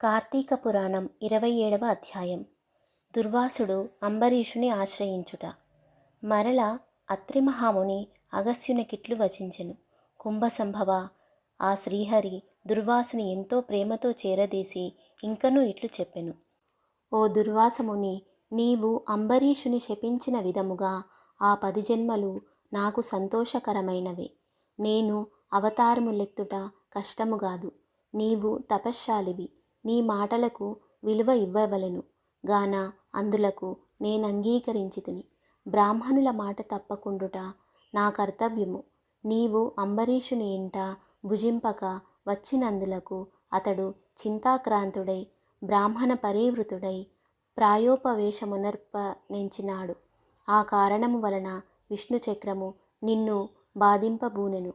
కార్తీక పురాణం ఇరవై ఏడవ అధ్యాయం. దుర్వాసుడు అంబరీషుని ఆశ్రయించుట. మరల అత్రిమహాముని అగస్యునికిట్లు వచించెను. కుంభసంభవ ఆ శ్రీహరి దుర్వాసుని ఎంతో ప్రేమతో చేరదీసి ఇంకనూ ఇట్లు చెప్పెను. ఓ దుర్వాసముని నీవు అంబరీషుని శపించిన విధముగా ఆ పది జన్మలు నాకు సంతోషకరమైనవే. నేను అవతారములెత్తుట కష్టము కాదు. నీవు తపశ్శాలివి. నీ మాటలకు విలువ ఇవ్వవలెను. గాన అందులకు నేనంగీకరించి తిని బ్రాహ్మణుల మాట తప్పకుండుట నా కర్తవ్యము. నీవు అంబరీషుని ఇంట భుజింపక వచ్చినందులకు అతడు చింతాక్రాంతుడై బ్రాహ్మణ పరివృతుడై ప్రాయోపవేశమునర్పనించినాడు ఆ కారణము వలన విష్ణు చక్రము నిన్ను బాధింపబూనెను.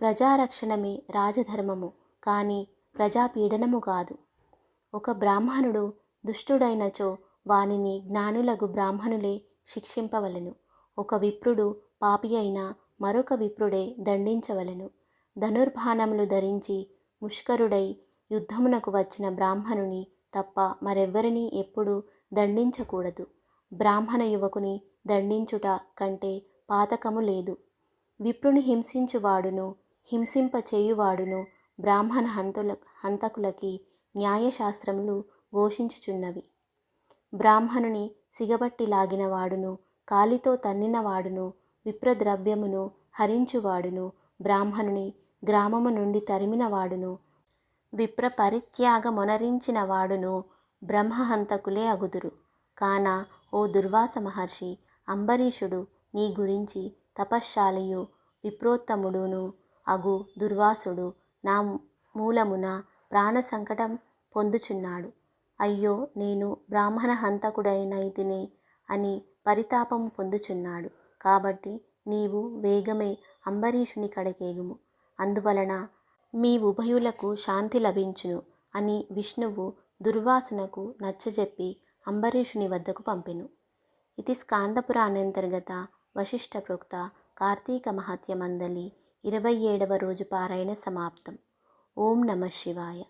ప్రజారక్షణమే రాజధర్మము కానీ ప్రజాపీడనము కాదు. ఒక బ్రాహ్మణుడు దుష్టుడైనచో వానిని జ్ఞానులగు బ్రాహ్మణులే శిక్షింపవలెను. ఒక విప్రుడు పాపి అయిన మరొక విప్రుడే దండించవలెను. ధనుర్బాణములు ధరించి ముష్కరుడై యుద్ధమునకు వచ్చిన బ్రాహ్మణుని తప్ప మరెవ్వరినీ ఎప్పుడూ దండించకూడదు. బ్రాహ్మణ యువకుని దండించుట కంటే పాతకము లేదు. విప్రుని హింసించువాడును హింసింప చేయువాడును బ్రాహ్మణ హంతుల హంతకులకి న్యాయశాస్త్రములు ఘోషించుచున్నవి. బ్రాహ్మణుని సిగబట్టి లాగిన వాడును కాలితో తన్నినవాడును విప్రద్రవ్యమును హరించువాడును బ్రాహ్మణుని గ్రామము నుండి తరిమినవాడును విప్ర విప్ర పరిత్యాగమొనరించిన వాడును బ్రహ్మహంతకులే అగుదురు. కాన ఓ దుర్వాస మహర్షి అంబరీషుడు నీ గురించి తపశ్శాలియు విప్రోత్తముడును అగు దుర్వాసుడు నా మూలమున ప్రాణ సంకటం పొందుచున్నాడు. అయ్యో నేను బ్రాహ్మణ హంతకుడైనైతినే అని పరితాపము పొందుచున్నాడు. కాబట్టి నీవు వేగమే అంబరీషుని కడకేగుము అందువలన మీ ఉభయులకు శాంతి లభించును అని విష్ణువు దుర్వాసునకు నచ్చజెప్పి అంబరీషుని వద్దకు పంపెను. ఇది స్కాందపురాణంతర్గత వశిష్ఠ ప్రోక్త కార్తీక మహత్యమందలి ఇరవై ఏడవ రోజు పారాయణ సమాప్తం. ओम नमः शिवाय।